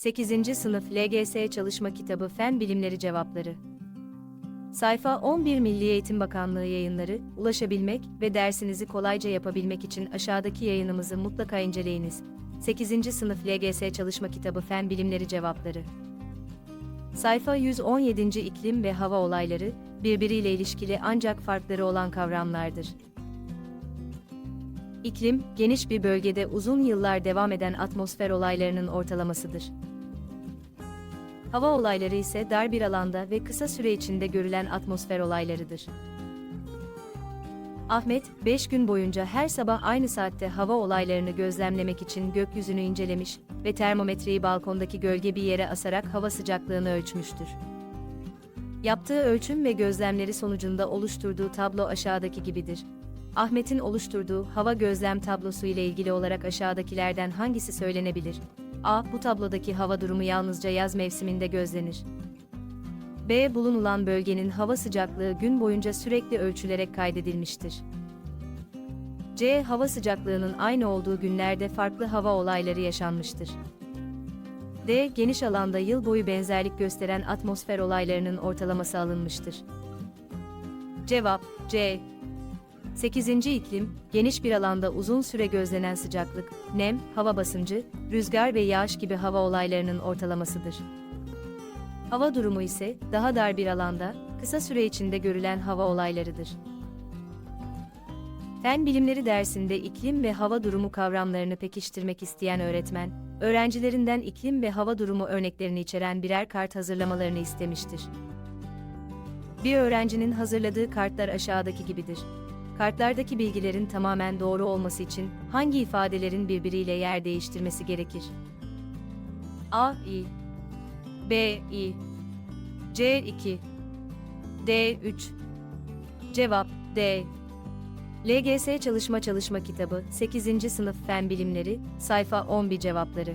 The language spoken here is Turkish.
8. Sınıf LGS Çalışma Kitabı Fen Bilimleri Cevapları Sayfa 11 Milli Eğitim Bakanlığı yayınları, ulaşabilmek ve dersinizi kolayca yapabilmek için aşağıdaki yayınımızı mutlaka inceleyiniz. 8. Sınıf LGS Çalışma Kitabı Fen Bilimleri Cevapları Sayfa 117. İklim ve hava olayları, birbiriyle ilişkili ancak farkları olan kavramlardır. İklim, geniş bir bölgede uzun yıllar devam eden atmosfer olaylarının ortalamasıdır. Hava olayları ise dar bir alanda ve kısa süre içinde görülen atmosfer olaylarıdır. Ahmet, 5 gün boyunca her sabah aynı saatte hava olaylarını gözlemlemek için gökyüzünü incelemiş ve termometreyi balkondaki gölge bir yere asarak hava sıcaklığını ölçmüştür. Yaptığı ölçüm ve gözlemleri sonucunda oluşturduğu tablo aşağıdaki gibidir. Ahmet'in oluşturduğu hava gözlem tablosu ile ilgili olarak aşağıdakilerden hangisi söylenebilir? A. Bu tablodaki hava durumu yalnızca yaz mevsiminde gözlenir. B. Bulunulan bölgenin hava sıcaklığı gün boyunca sürekli ölçülerek kaydedilmiştir. C. Hava sıcaklığının aynı olduğu günlerde farklı hava olayları yaşanmıştır. D. Geniş alanda yıl boyu benzerlik gösteren atmosfer olaylarının ortalaması alınmıştır. Cevap C. 8. iklim, geniş bir alanda uzun süre gözlenen sıcaklık, nem, hava basıncı, rüzgar ve yağış gibi hava olaylarının ortalamasıdır. Hava durumu ise daha dar bir alanda, kısa süre içinde görülen hava olaylarıdır. Fen bilimleri dersinde iklim ve hava durumu kavramlarını pekiştirmek isteyen öğretmen, öğrencilerinden iklim ve hava durumu örneklerini içeren birer kart hazırlamalarını istemiştir. Bir öğrencinin hazırladığı kartlar aşağıdaki gibidir. Kartlardaki bilgilerin tamamen doğru olması için hangi ifadelerin birbiriyle yer değiştirmesi gerekir? A. I B. I C. 2 D. 3 Cevap D. LGS Çalışma Çalışma Kitabı 8. Sınıf Fen Bilimleri Sayfa 11 Cevapları